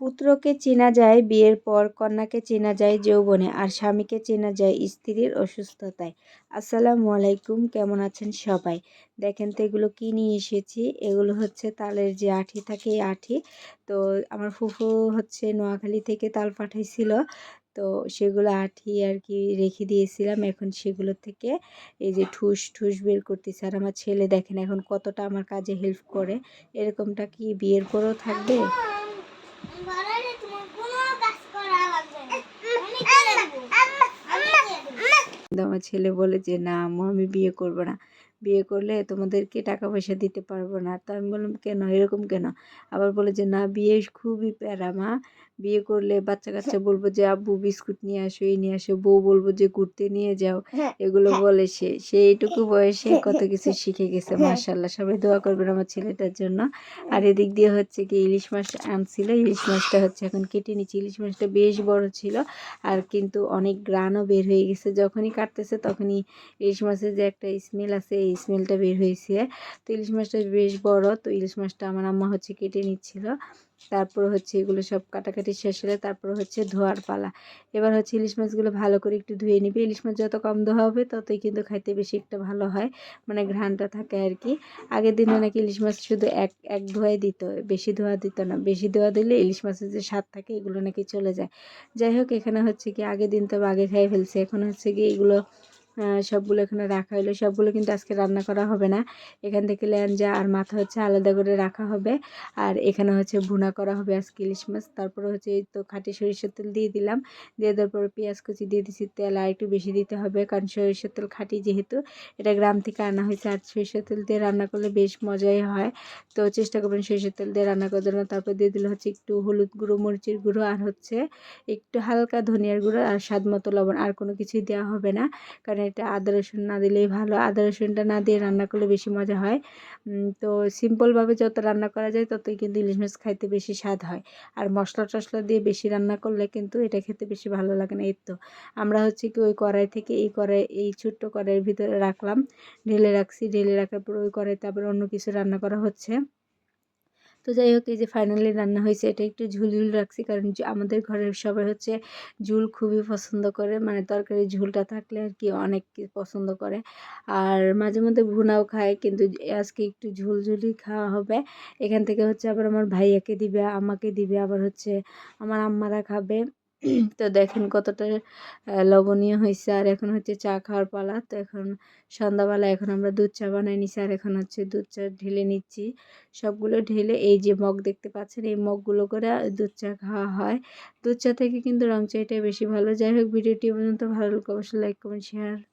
পুত্রকে চেনা যায়, বিয়ের পর কন্যাকে চেনা যায় যৌবনে, আর স্বামীকে চেনা যায় স্ত্রীর অসুস্থতায়। আসসালামু আলাইকুম, কেমন আছেন সবাই? দেখেন তো এগুলো কী নিয়ে এসেছি? এগুলো হচ্ছে তালের যে আঠি থাকে, এই আঠি। তো আমার ফুফু হচ্ছে নোয়াখালী থেকে তাল পাঠাইছিল। তো সেগুলো আঠি আর কি রেখে দিয়েছিলাম। এখন সেগুলো থেকে এই যে ঠুস ঠুস বের করতেছে। আর আমার ছেলে দেখেন এখন কতটা আমার কাজে হেল্প করে। এরকমটা কি বিয়ের পরেও থাকবে? আমার ছেলে বলে যে, না আম্মু, আমি বিয়ে করব না। বিয়ে করলে তোমাদেরকে টাকা পয়সা দিতে পারব না। তো আমি বললাম, কেন? এরকম কেন? আবার বলে যে, না, বিয়ে খুবই প্যারা মা। বিয়ে করলে বাচ্চা কাচ্চা বলব যে আব্বু বিস্কুট নিয়ে আসো এই নিয়ে আসো। বউ বলব যে ঘুরতে নিয়ে যাও। হ্যাঁ, এগুলো হ্যাঁ। বলে সে সে এইটুকু বয়সে কত কিছু শিখে গেছে মার্শাল্লাহ সবাই দোয়া করবেন আমার ছেলেটার জন্য। আর এদিক দিয়ে হচ্ছে কি ইলিশ মাছ আনছিল। ইলিশ মাছটা হচ্ছে এখন কেটে নিচ্ছি ইলিশ মাছটা বেশ বড় ছিল। আর কিন্তু অনেক গ্রানও বের হয়ে গেছে। যখনই কাটতেছে তখনই ইলিশ মাছের যে একটা স্মেল আছে এই স্মেলটা বের হয়েছে। তো ইলিশ মাছটা বেশ বড়। তো ইলিশ মাছটা আমার আম্মা হচ্ছে কেটে নিচ্ছিল। তারপর হচ্ছে এগুলো সব কাটাকাটি শেষ হলে তারপর হচ্ছে ধোয়ার পালা। এবার হচ্ছে ইলিশ মাছগুলো ভালো করে একটু ধুয়ে নিবে। ইলিশ মাছ যত কম ধোয়া হবে ততই কিন্তু খাইতে বেশি একটা ভালো হয় মানে ঘ্রাণটা থাকে আর কি আগের দিনে নাকি ইলিশ মাছ শুধু এক এক ধোয়াই দিত, বেশি ধোয়া দিত না। বেশি ধোয়া দিলে ইলিশ মাছের যে স্বাদ থাকে এগুলো নাকি চলে যায়। যাই হোক, এখানে হচ্ছে কি আগের দিন তো আগে খাই ফেলছে। এখন হচ্ছে কি এগুলো সবগুলো এখানে রাখা হলো সবগুলো কিন্তু আজকে রান্না করা হবে না। এখান থেকে ল্যাঞ্জা আর মাথা হচ্ছে আলাদা করে রাখা হবে। আর এখানে হচ্ছে ভুনা করা হবে আজকে ইলিশ মাছ। তারপরে হচ্ছে এই তো খাঁটি সরিষার তেল দিয়ে দিলাম। দিয়ে দেওয়ার পরে পেঁয়াজ কুচি দিয়ে দিচ্ছি তেল আর একটু বেশি দিতে হবে কারণ সরিষার তেল খাঁটি যেহেতু। এটা গ্রাম থেকে আনা হয়েছে আর সরিষার তেল দিয়ে রান্না করলে বেশ মজাই হয়। তো চেষ্টা করবেন সরিষার তেল দিয়ে রান্না করার জন্য। তারপর দিয়ে দিলে হচ্ছে একটু হলুদ গুঁড়ো, মরিচের গুঁড়ো আর হচ্ছে একটু হালকা ধনিয়ার গুঁড়ো। আর স্বাদ মতো লবণ। আর কোনো কিছুই দেওয়া হবে না। কারণ এটা আদা রসুন না দিলেই ভালো। আদা রসুনটা না দিয়ে রান্না করলে বেশি মজা হয়। তো সিম্পলভাবে যত রান্না করা যায়, ততই কিন্তু ইলিশ মাছ খাইতে বেশি স্বাদ হয়। আর মশলা টশলা দিয়ে বেশি রান্না করলে কিন্তু এটা খেতে বেশি ভালো লাগে না। এর তো, আমরা হচ্ছে কি ওই কড়াই থেকে এই কড়াই, এই ছোট্ট কড়াইয়ের ভিতরে রাখলাম। ঢেলে রাখছি। ঢেলে রাখার পর ওই কড়াইতে আবার অন্য কিছু রান্না করা হচ্ছে। যাই হোক, এই যে ফাইনালি রান্না হয়েছে, এটা একটু ঝুল ঝুল রাখছি কারণ আমাদের ঘরের সবাই হচ্ছে ঝুল খুবই পছন্দ করে। মানে তরকারি ঝুলটা থাকলে আর কি অনেক পছন্দ করে। আর মাঝে মধ্যে ভুনাও খায়, কিন্তু আজকে একটু ঝুলঝুলি খাওয়া হবে। এখান থেকে হচ্ছে আবার আমার ভাইয়াকে দিবে, আমাকে দিবে, আবার হচ্ছে আমার আম্মারা খাবে। তো দেখেন কতটা লবণীয় হয়েছে আর এখন হচ্ছে চা খাওয়ার পালা। তো এখন সন্ধ্যাবেলা এখন আমরা দুধ চা বানাই নিছি। আর এখন হচ্ছে দুধ চা ঢেলে নিচ্ছি। সবগুলো ঢেলে এই যে মগ দেখতে পাচ্ছেন, এই মগগুলো করে দুধ চা খাওয়া হয়। দুধ চা থেকে কিন্তু রং চা এটাই বেশি ভালো। যাই হোক, ভিডিওটি পর্যন্ত। ভালো লাগলে অবশ্যই লাইক কমেন্ট শেয়ার